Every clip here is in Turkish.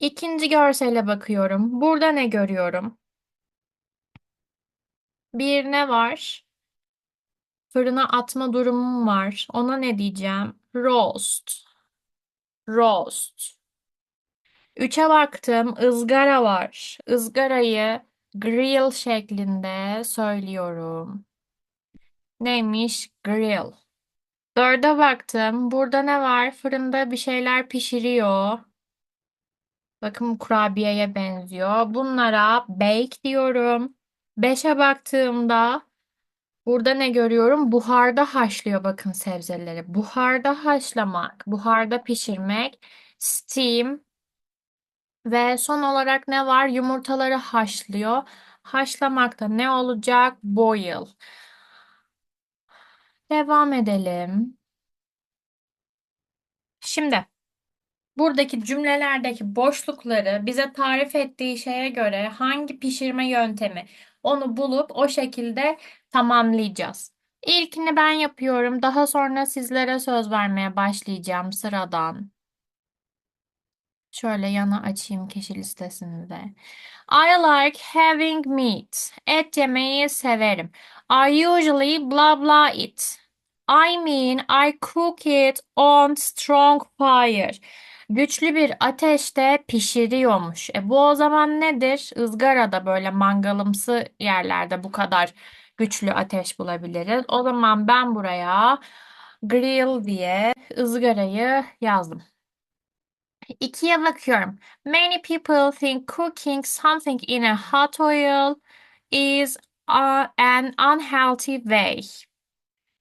İkinci görsele bakıyorum. Burada ne görüyorum? Bir ne var? Fırına atma durumum var. Ona ne diyeceğim? Roast. Roast. Üçe baktım. ızgara var. Izgarayı grill şeklinde söylüyorum. Neymiş? Grill. Dörde baktım. Burada ne var? Fırında bir şeyler pişiriyor. Bakın kurabiyeye benziyor. Bunlara bake diyorum. Beşe baktığımda burada ne görüyorum? Buharda haşlıyor bakın sebzeleri. Buharda haşlamak, buharda pişirmek, steam ve son olarak ne var? Yumurtaları haşlıyor. Haşlamakta ne olacak? Boil. Devam edelim. Şimdi Buradaki cümlelerdeki boşlukları bize tarif ettiği şeye göre hangi pişirme yöntemi onu bulup o şekilde tamamlayacağız. İlkini ben yapıyorum. Daha sonra sizlere söz vermeye başlayacağım sıradan. Şöyle yana açayım kişi listesini de. I like having meat. Et yemeyi severim. I usually blah blah it. I mean I cook it on strong fire. Güçlü bir ateşte pişiriyormuş. E bu o zaman nedir? Izgarada böyle mangalımsı yerlerde bu kadar güçlü ateş bulabiliriz. O zaman ben buraya grill diye ızgarayı yazdım. İkiye bakıyorum. Many people think cooking something in a hot oil is an unhealthy way.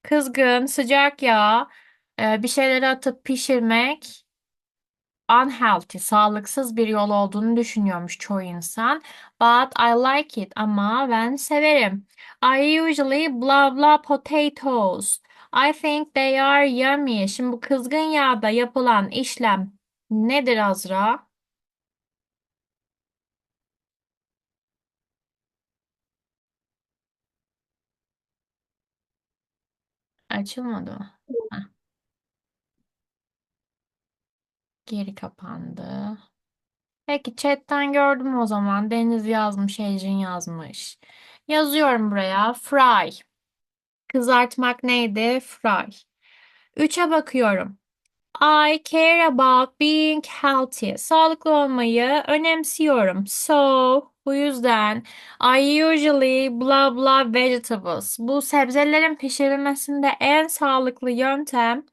Kızgın, sıcak yağ, e, bir şeyleri atıp pişirmek unhealthy, sağlıksız bir yol olduğunu düşünüyormuş çoğu insan. But I like it ama ben severim. I usually blah blah potatoes. I think they are yummy. Şimdi bu kızgın yağda yapılan işlem nedir Azra? Açılmadı mı? Heh, geri kapandı. Peki chatten gördüm o zaman. Deniz yazmış, Ecrin yazmış. Yazıyorum buraya. Fry. Kızartmak neydi? Fry. Üçe bakıyorum. I care about being healthy. Sağlıklı olmayı önemsiyorum. So, bu yüzden I usually blah blah vegetables. Bu sebzelerin pişirilmesinde en sağlıklı yöntem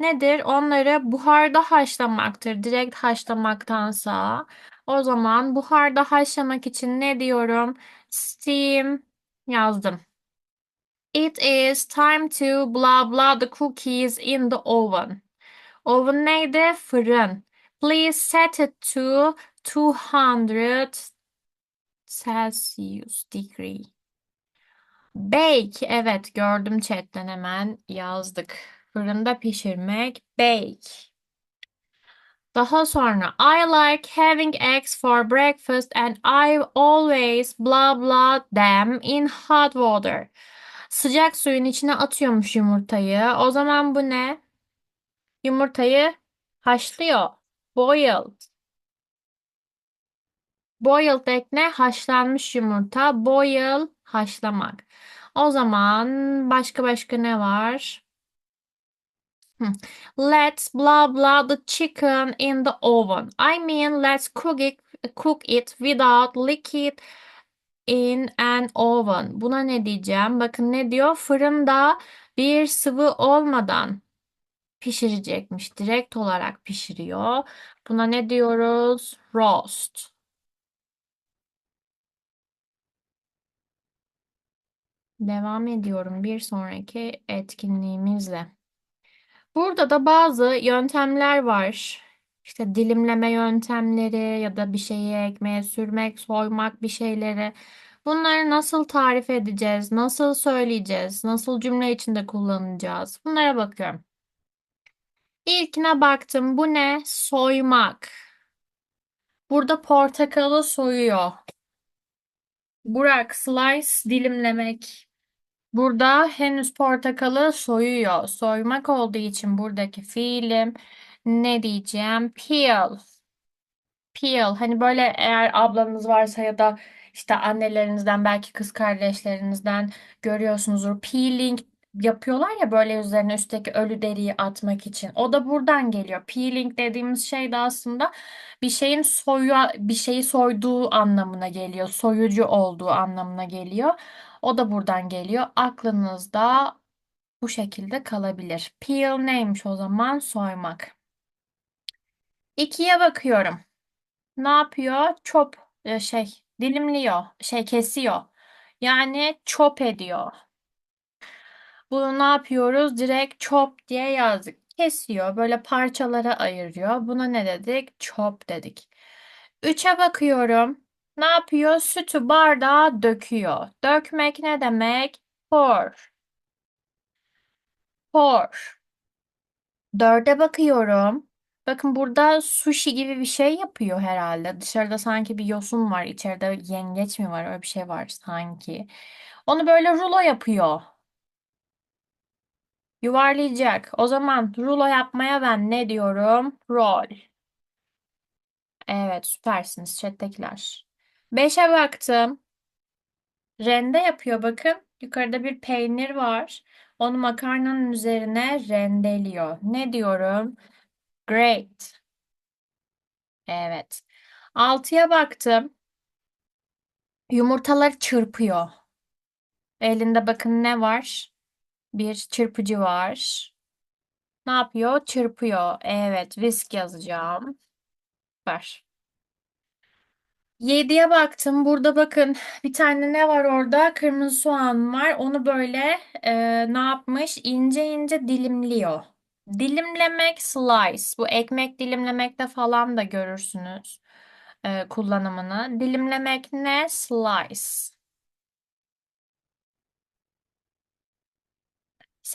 nedir? Onları buharda haşlamaktır. Direkt haşlamaktansa. O zaman buharda haşlamak için ne diyorum? Steam yazdım. It is time to blah blah the cookies in the oven. Oven neydi? Fırın. Please set it to 200 Celsius degree. Bake. Evet gördüm chatten hemen yazdık. Fırında pişirmek. Bake. Daha sonra I like having eggs for breakfast and I always blah blah them in hot water. Sıcak suyun içine atıyormuş yumurtayı. O zaman bu ne? Yumurtayı haşlıyor. Boiled. Boiled ekle haşlanmış yumurta. Boil haşlamak. O zaman başka başka ne var? Hmm. Let's blah blah the chicken in the oven. I mean let's cook it, cook it without liquid in an oven. Buna ne diyeceğim? Bakın ne diyor? Fırında bir sıvı olmadan pişirecekmiş. Direkt olarak pişiriyor. Buna ne diyoruz? Roast. Devam ediyorum bir sonraki etkinliğimizle. Burada da bazı yöntemler var. İşte dilimleme yöntemleri ya da bir şeyi ekmeğe sürmek, soymak bir şeyleri. Bunları nasıl tarif edeceğiz? Nasıl söyleyeceğiz? Nasıl cümle içinde kullanacağız? Bunlara bakıyorum. İlkine baktım. Bu ne? Soymak. Burada portakalı soyuyor. Burak, slice dilimlemek. Burada henüz portakalı soyuyor. Soymak olduğu için buradaki fiilim ne diyeceğim? Peel. Peel. Hani böyle eğer ablanız varsa ya da işte annelerinizden belki kız kardeşlerinizden görüyorsunuzdur. Peeling yapıyorlar ya böyle üzerine üstteki ölü deriyi atmak için. O da buradan geliyor. Peeling dediğimiz şey de aslında bir şeyin soyu bir şeyi soyduğu anlamına geliyor. Soyucu olduğu anlamına geliyor. O da buradan geliyor. Aklınızda bu şekilde kalabilir. Peel neymiş o zaman? Soymak. İkiye bakıyorum. Ne yapıyor? Chop e, şey dilimliyor, şey kesiyor. Yani chop ediyor. Bunu ne yapıyoruz? Direkt chop diye yazdık. Kesiyor, böyle parçalara ayırıyor. Buna ne dedik? Chop dedik. Üçe bakıyorum. Ne yapıyor? Sütü bardağa döküyor. Dökmek ne demek? Pour. Pour. Dörde bakıyorum. Bakın burada sushi gibi bir şey yapıyor herhalde. Dışarıda sanki bir yosun var. İçeride yengeç mi var? Öyle bir şey var sanki. Onu böyle rulo yapıyor. Yuvarlayacak. O zaman rulo yapmaya ben ne diyorum? Roll. Evet süpersiniz chat'tekiler. Beşe baktım. Rende yapıyor bakın. Yukarıda bir peynir var. Onu makarnanın üzerine rendeliyor. Ne diyorum? Great. Evet. Altıya baktım. Yumurtaları çırpıyor. Elinde bakın ne var? Bir çırpıcı var. Ne yapıyor? Çırpıyor. Evet, whisk yazacağım. Var. Yediye baktım. Burada bakın bir tane ne var orada? Kırmızı soğan var. Onu böyle e, ne yapmış? İnce ince dilimliyor. Dilimlemek slice. Bu ekmek dilimlemekte falan da görürsünüz e, kullanımını. Dilimlemek ne? Slice.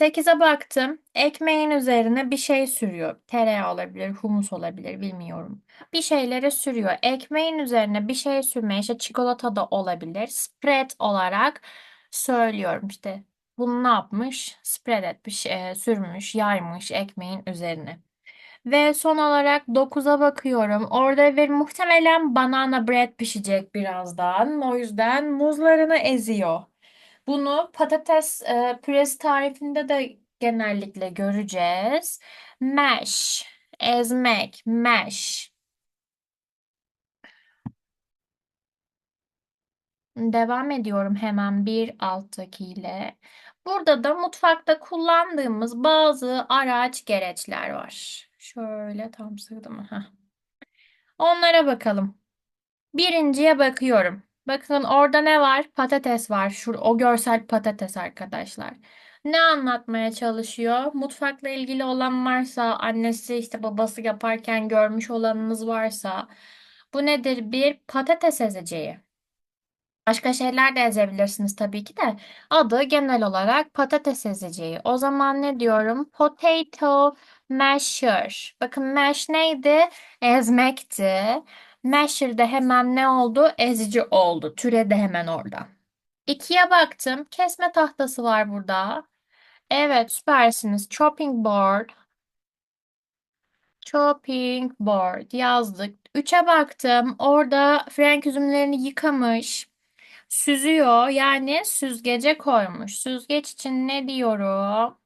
Sekize baktım. Ekmeğin üzerine bir şey sürüyor. Tereyağı olabilir, humus olabilir, bilmiyorum. Bir şeylere sürüyor. Ekmeğin üzerine bir şey sürmeye, işte çikolata da olabilir. Spread olarak söylüyorum işte. Bunu ne yapmış? Spread etmiş, e, sürmüş, yaymış ekmeğin üzerine. Ve son olarak dokuza bakıyorum. Orada bir muhtemelen banana bread pişecek birazdan. O yüzden muzlarını eziyor. Bunu patates e, püresi tarifinde de genellikle göreceğiz. Mash, ezmek, mash. Devam ediyorum hemen bir alttakiyle. Burada da mutfakta kullandığımız bazı araç gereçler var. Şöyle tam sığdı mı? Heh. Onlara bakalım. Birinciye bakıyorum. Bakın orada ne var? Patates var. Şu, o görsel patates arkadaşlar. Ne anlatmaya çalışıyor? Mutfakla ilgili olan varsa, annesi işte babası yaparken görmüş olanınız varsa, bu nedir? Bir patates ezeceği. Başka şeyler de ezebilirsiniz tabii ki de. Adı genel olarak patates ezeceği. O zaman ne diyorum? Potato masher. Bakın mash neydi? Ezmekti. Masher de hemen ne oldu? Ezici oldu. Türedi hemen orada. İkiye baktım. Kesme tahtası var burada. Evet, süpersiniz. Chopping board. Chopping board yazdık. Üçe baktım. Orada frenk üzümlerini yıkamış. Süzüyor yani süzgece koymuş. Süzgeç için ne diyorum?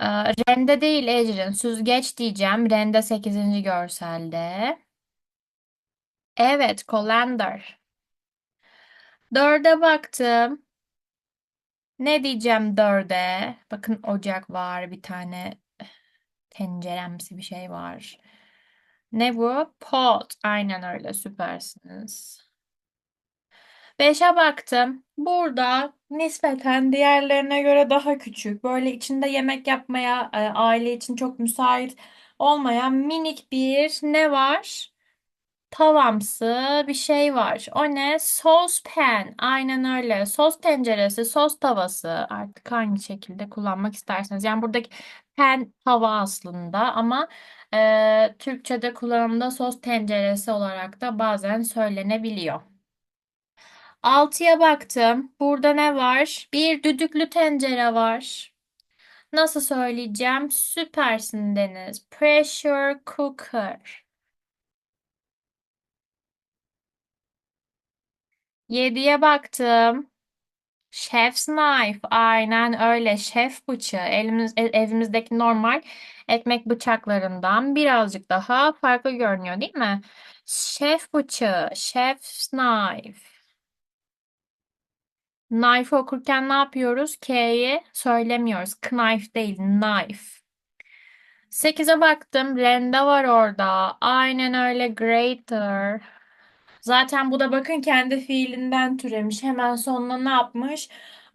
Ee, rende değil Ecrin. Süzgeç diyeceğim. Rende sekizinci görselde. Evet, colander. Dörde baktım. Ne diyeceğim dörde? Bakın ocak var. Bir tane tenceremsi bir şey var. Ne bu? Pot. Aynen öyle. Süpersiniz. Beşe baktım. Burada nispeten diğerlerine göre daha küçük. Böyle içinde yemek yapmaya e, aile için çok müsait olmayan minik bir ne var? Tavamsı bir şey var. O ne? Saucepan. Aynen öyle. Sos tenceresi, sos tavası. Artık hangi şekilde kullanmak isterseniz. Yani buradaki pen tava aslında ama e, Türkçe'de kullanımda sos tenceresi olarak da bazen söylenebiliyor. Altıya baktım. Burada ne var? Bir düdüklü tencere var. Nasıl söyleyeceğim? Süpersin Deniz. Pressure cooker. Yediye baktım. Chef's knife. Aynen öyle. Şef bıçağı. Elimiz, e- evimizdeki normal ekmek bıçaklarından birazcık daha farklı görünüyor, değil mi? Şef bıçağı. Chef's knife. Knife okurken ne yapıyoruz? K'yi söylemiyoruz. Knife değil, knife. 8'e baktım. Rende var orada. Aynen öyle. Greater. Zaten bu da bakın kendi fiilinden türemiş. Hemen sonuna ne yapmış?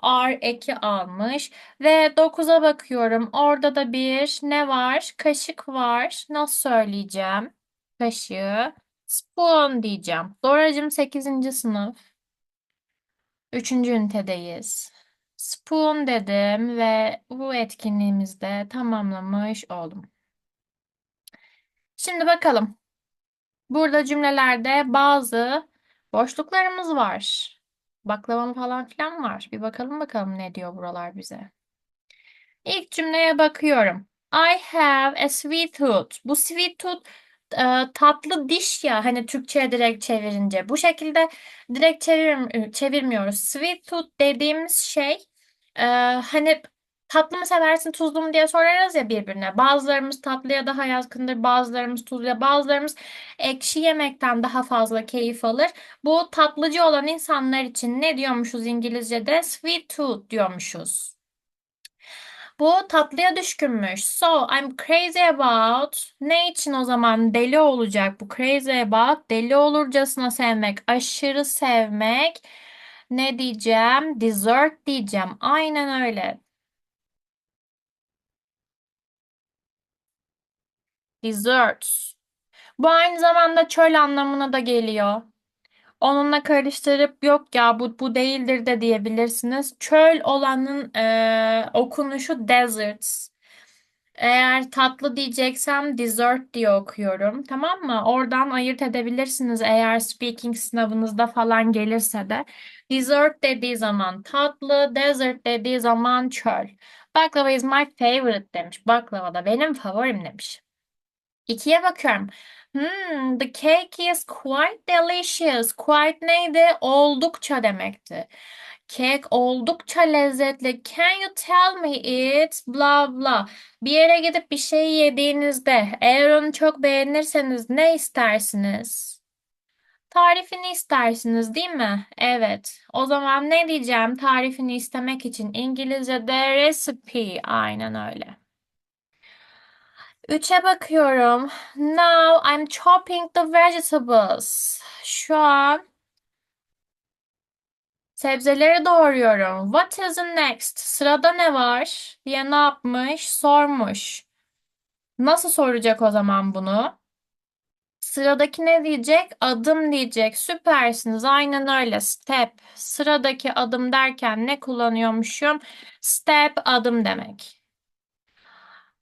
R eki almış. Ve 9'a bakıyorum. Orada da bir ne var? Kaşık var. Nasıl söyleyeceğim? Kaşığı. Spoon diyeceğim. Doracığım 8. sınıf. Üçüncü ünitedeyiz. Spoon dedim ve bu etkinliğimizi de tamamlamış oldum. Şimdi bakalım. Burada cümlelerde bazı boşluklarımız var. Baklava falan filan var. Bir bakalım bakalım ne diyor buralar bize. İlk cümleye bakıyorum. I have a sweet tooth. Bu sweet tooth e, tatlı diş ya hani Türkçe'ye direkt çevirince. Bu şekilde direkt çevir, çevirmiyoruz. Sweet tooth dediğimiz şey e, hani tatlı mı seversin tuzlu mu diye sorarız ya birbirine. Bazılarımız tatlıya daha yatkındır, bazılarımız tuzluya, bazılarımız ekşi yemekten daha fazla keyif alır. Bu tatlıcı olan insanlar için ne diyormuşuz İngilizce'de? Sweet tooth diyormuşuz. Bu tatlıya düşkünmüş. So I'm crazy about. Ne için o zaman deli olacak bu crazy about? Deli olurcasına sevmek, aşırı sevmek. Ne diyeceğim? Dessert diyeceğim. Aynen öyle. Desserts. Bu aynı zamanda çöl anlamına da geliyor. Onunla karıştırıp yok ya bu bu değildir de diyebilirsiniz. Çöl olanın eee, okunuşu deserts. Eğer tatlı diyeceksem dessert diye okuyorum. Tamam mı? Oradan ayırt edebilirsiniz eğer speaking sınavınızda falan gelirse de. Dessert dediği zaman tatlı, dessert dediği zaman çöl. Baklava is my favorite demiş. Baklava da benim favorim demiş. İkiye bakıyorum. Hmm, the cake is quite delicious. Quite neydi? Oldukça demekti. Kek oldukça lezzetli. Can you tell me it? Blah blah. Bir yere gidip bir şey yediğinizde eğer onu çok beğenirseniz ne istersiniz? Tarifini istersiniz, değil mi? Evet. O zaman ne diyeceğim tarifini istemek için? İngilizce'de recipe. Aynen öyle. Üçe bakıyorum. Now I'm chopping the vegetables. Şu an sebzeleri doğruyorum. What is next? Sırada ne var? diye ne yapmış? Sormuş. Nasıl soracak o zaman bunu? Sıradaki ne diyecek? Adım diyecek. Süpersiniz. Aynen öyle. Step. Sıradaki adım derken ne kullanıyormuşum? Step adım demek.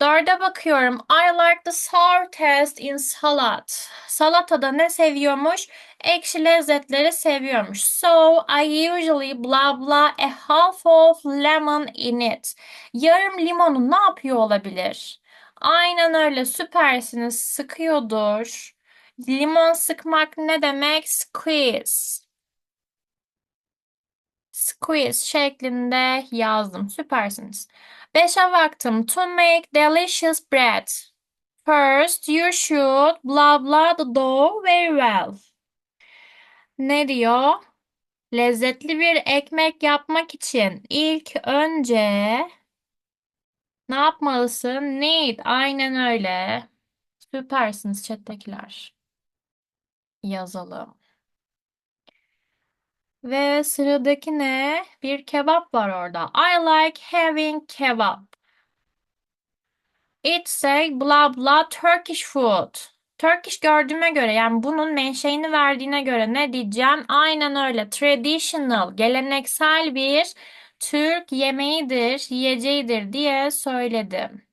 Dörde bakıyorum. I like the sour taste in salad. Salatada ne seviyormuş? Ekşi lezzetleri seviyormuş. So I usually blah blah a half of lemon in it. Yarım limonu ne yapıyor olabilir? Aynen öyle süpersiniz. Sıkıyordur. Limon sıkmak ne demek? Squeeze. Squeeze şeklinde yazdım. Süpersiniz. Beşe baktım. To make delicious bread. First you should blah blah the dough very well. Ne diyor? Lezzetli bir ekmek yapmak için ilk önce ne yapmalısın? Need. Aynen öyle. Süpersiniz chat'tekiler. Yazalım. Ve sıradaki ne? Bir kebap var orada. I like having kebap. It's a blah blah Turkish food. Turkish gördüğüme göre yani bunun menşeini verdiğine göre ne diyeceğim? Aynen öyle. Traditional, geleneksel bir Türk yemeğidir, yiyeceğidir diye söyledim.